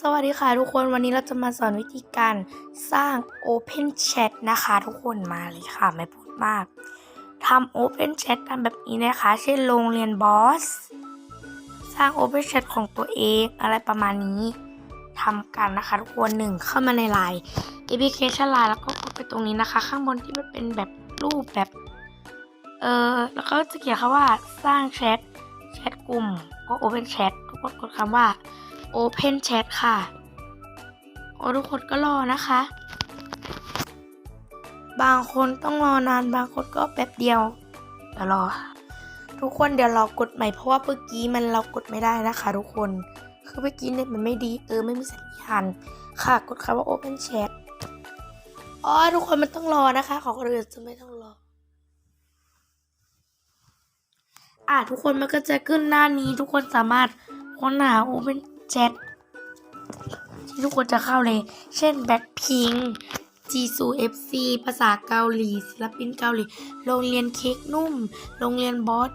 สวัสดีค่ะทุกคนวันนี้เราจะมาสอนวิธีการสร้าง Open Chat นะคะ ทุกคนมาเลยค่ะไม่พูดมากทำ Open Chat กันแบบนี้นะคะ เช่นโรงเรียนบอส สร้าง Open Chat ของตัวเองอะไรประมาณนี้ทำกันนะคะ ทุกคนหนึ่งเข้ามาในไลน์ Application ไลน์แล้วก็กดไปตรงนี้นะคะ ข้างบนที่มันเป็นแบบรูปแบบเออแล้วก็จะเขียนคำว่าสร้างแชทแชทกลุ่มก็ Open Chat ทุกคนกดคำว่า Open Chat ค่ะ โอ้ทุกคนก็รอนะคะ บางคนต้องรอนานบางคนก็แป๊บเดียวเดี๋ยวรอ ทุกคนเดี๋ยวเรากดใหม่เพราะว่าเมื่อกี้มันเรากดไม่ได้นะคะ ทุกคนคือเมื่อกี้เน็ตมันไม่ดีเออไม่มีสัญญาณค่ะกดคำว่า Open Chat อ๋อทุกคนมันต้องรอนะคะ ของคนอื่นจะไม่ต้องรอ อะทุกคนมันก็จะขึ้นหน้านี้ทุกคนสามารถค้นหา Open Chat ที่ทุกคนจะเข้าเลย เช่น Blackpink Jisoo FC ภาษาเกาหลีศิลปินเกาหลี โรงเรียนเค้กนุ่ม โรงเรียนบอส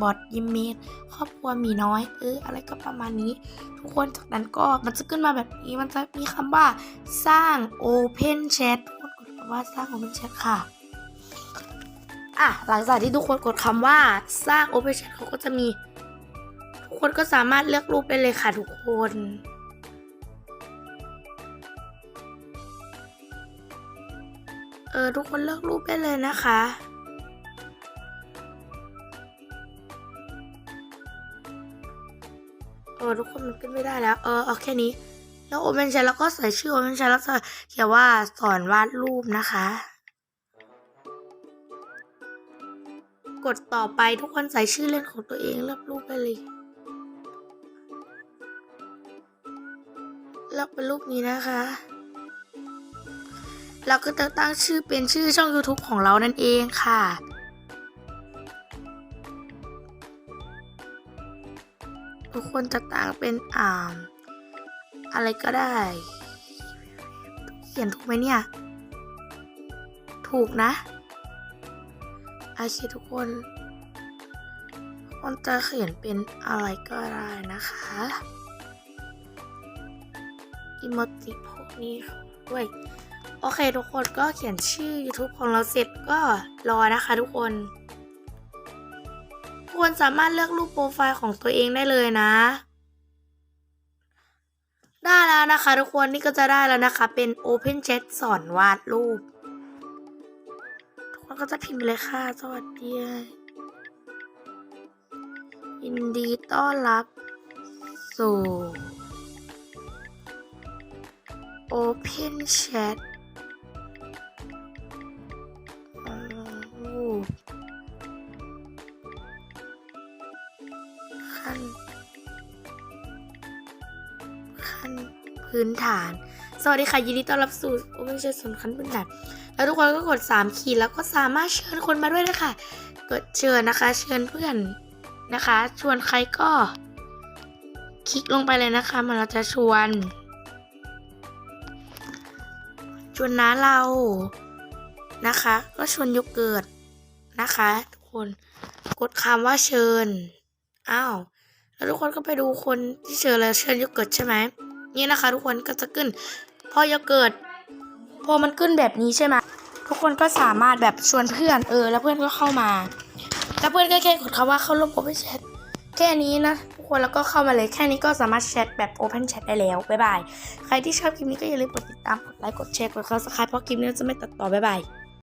บอสยิมเมดครอบครัวหมีน้อย เออ อะไรก็ประมาณนี้ ทุกคนจากนั้นก็มันจะขึ้นมาแบบนี้มันจะมีคำว่าสร้าง Open Chat ทุกคนกดคำว่าสร้าง Open Chat ค่ะอะหลังจากที่ทุกคนกดคำว่าสร้าง Open Chat เขาก็จะมี คนก็สามารถเลือกรูปได้เลยค่ะทุกคนเออทุกคนเลือกรูปได้เลยนะคะ เออทุกคนมันขึ้นไม่ได้แล้ว เออเอาแค่นี้ แล้วโอเ n น h ชแล้วก็ใส่ชื่อโอเ n น h ชแล้วเขียนว่าสอนวาดรูปนะคะ กดต่อไปทุกคนใส่ชื่อเล่นของตัวเองเลือกรูปได้เลย เลือกเป็นรูปนี้นะคะ เราก็จะตั้งชื่อเป็นชื่อช่อง YouTube ของเรานั่นเองค่ะ ทุกคนจะตั้งเป็นอ่ามอะไรก็ได้ เขียนถูกไหมเนี่ย ถูกนะโอเคทุกคนทุกคนจะเขียนเป็นอะไรก็ได้นะคะ อิโมจิพวกนี้ด้วย โอเคทุกคนก็เขียนชื่อ YouTube ของเราเสร็จก็รอนะคะทุกคน ทุกคนสามารถเลือกรูปโปรไฟล์ของตัวเองได้เลยนะ ได้แล้วนะคะ ทุกคนนี่ก็จะได้แล้วนะคะ เป็น Open Chat สอนวาดรูป ทุกคนก็จะพิมพ์ไปเลยค่ะ สวัสดียินดีต้อนรับสู่ Open Chat ขั้น ขั้นพื้นฐาน สวัสดีค่ะ ยินดีต้อนรับสู่ Open Chat ส่วนขั้นพื้นฐาน แล้วทุกคนก็กด 3 ขีดแล้วก็สามารถเชิญคนมาด้วยนะคะกดเชิญนะคะ เชิญเพื่อนนะคะ ชวนใครก็ คลิกลงไปเลยนะคะ มันเราจะชวน ชวนน้าเรานะคะ ก็ชวนยกเกิดนะคะ ทุกคนกดคำว่าเชิญอ้าวแล้วทุกคนก็ไปดูคนที่เชิญแล้วเชิญยกเกิดใช่ไหมนี่นะคะ ทุกคนก็จะขึ้นพอยเกิดพอมันขึ้นแบบนี้ใช่ไหมทุกคนก็สามารถแบบชวนเพื่อนเออ แล้วเพื่อนก็เข้ามาแล้วเพื่อนก็แค่กดคำว่าเข้าร่วม Open Chat แค่นี้นะ คนแล้วก็เข้ามาเลยแค่นี้ก็สามารถแชทแบบ Open Chat ได้แล้ว บ๊ายบาย ใครที่ชอบคลิปนี้ก็อย่าลืมกดติดตาม กดไลค์ กดแชร์ กด Subscribe เพราะคลิปนี้จะไม่ตัดต่อ บ๊ายบาย